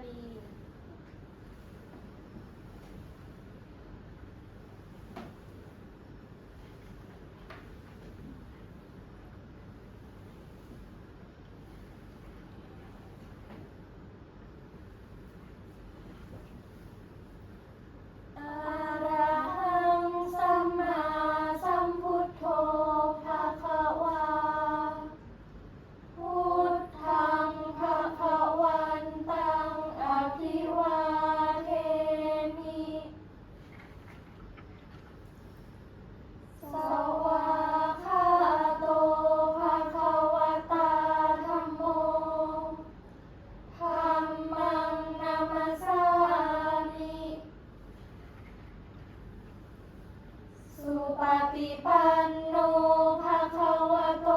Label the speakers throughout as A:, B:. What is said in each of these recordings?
A: everybody. ปฏิปันโนภาคาวะโต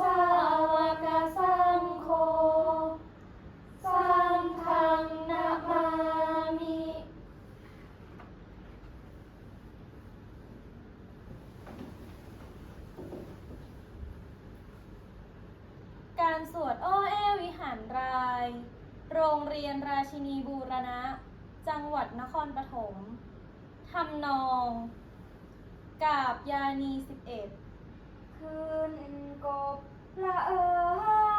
A: สาวกสังโฆสังทังนามามิ
B: การสวดโอเอวิหารราย โรงเรียนราชินีบูรณะ จังหวัดนครปฐมทำนอง กับยานีสิบเอ็ด
A: คืนกบละเอ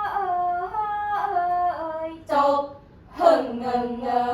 A: อเออเออเอยจบหึ่งเงินเงย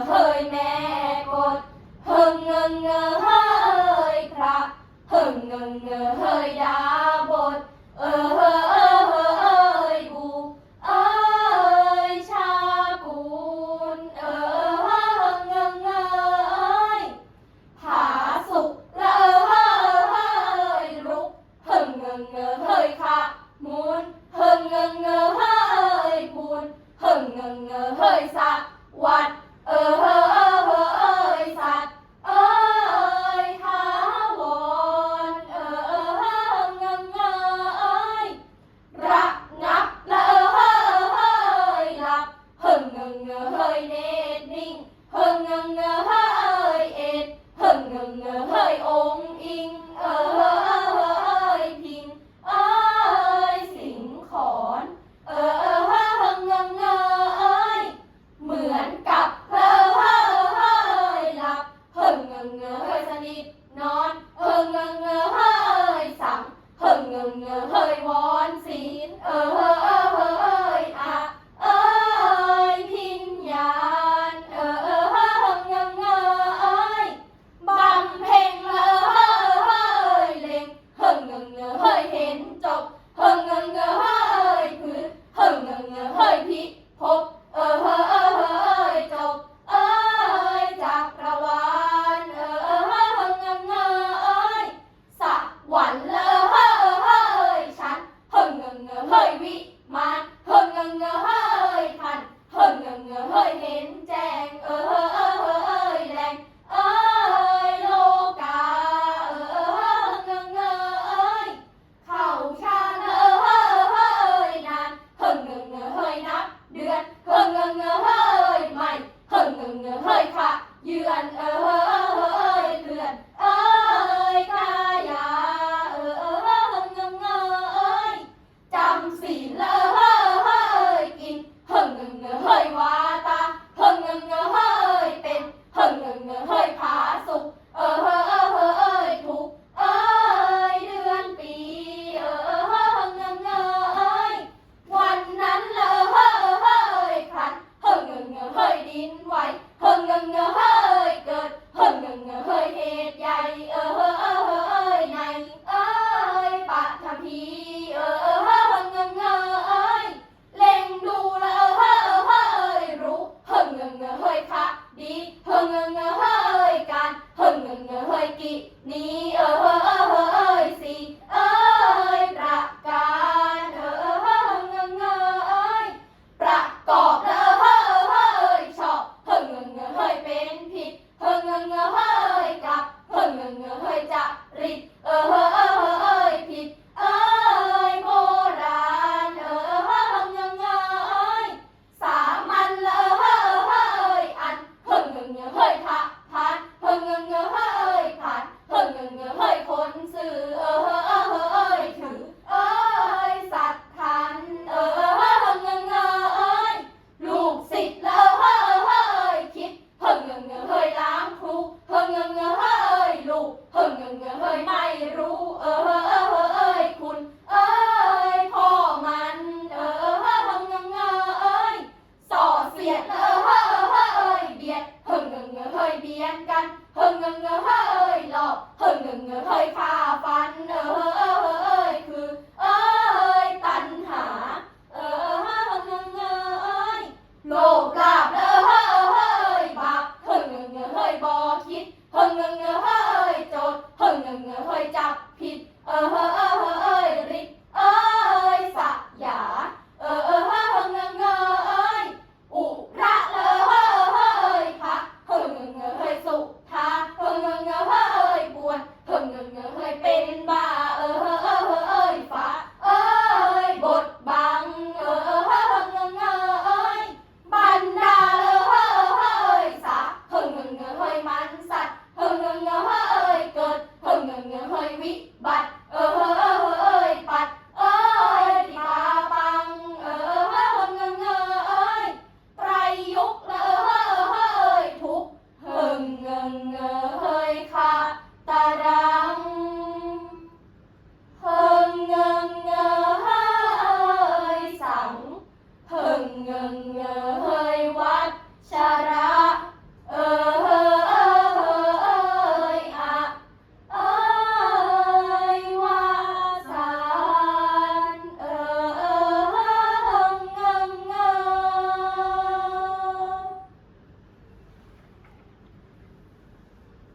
A: അങ്ങ เฮ้ยพระดีเฮงเงเฮ เฮ้ยฝ่าฟันเอ้ยคือเอ้ยตันหา เอ้ยโลภาเอ้ยบาปเฮ้ยบ่คิดเฮ้ยโจดเฮ้ยเเฮ้ยจับผิดเอ้ย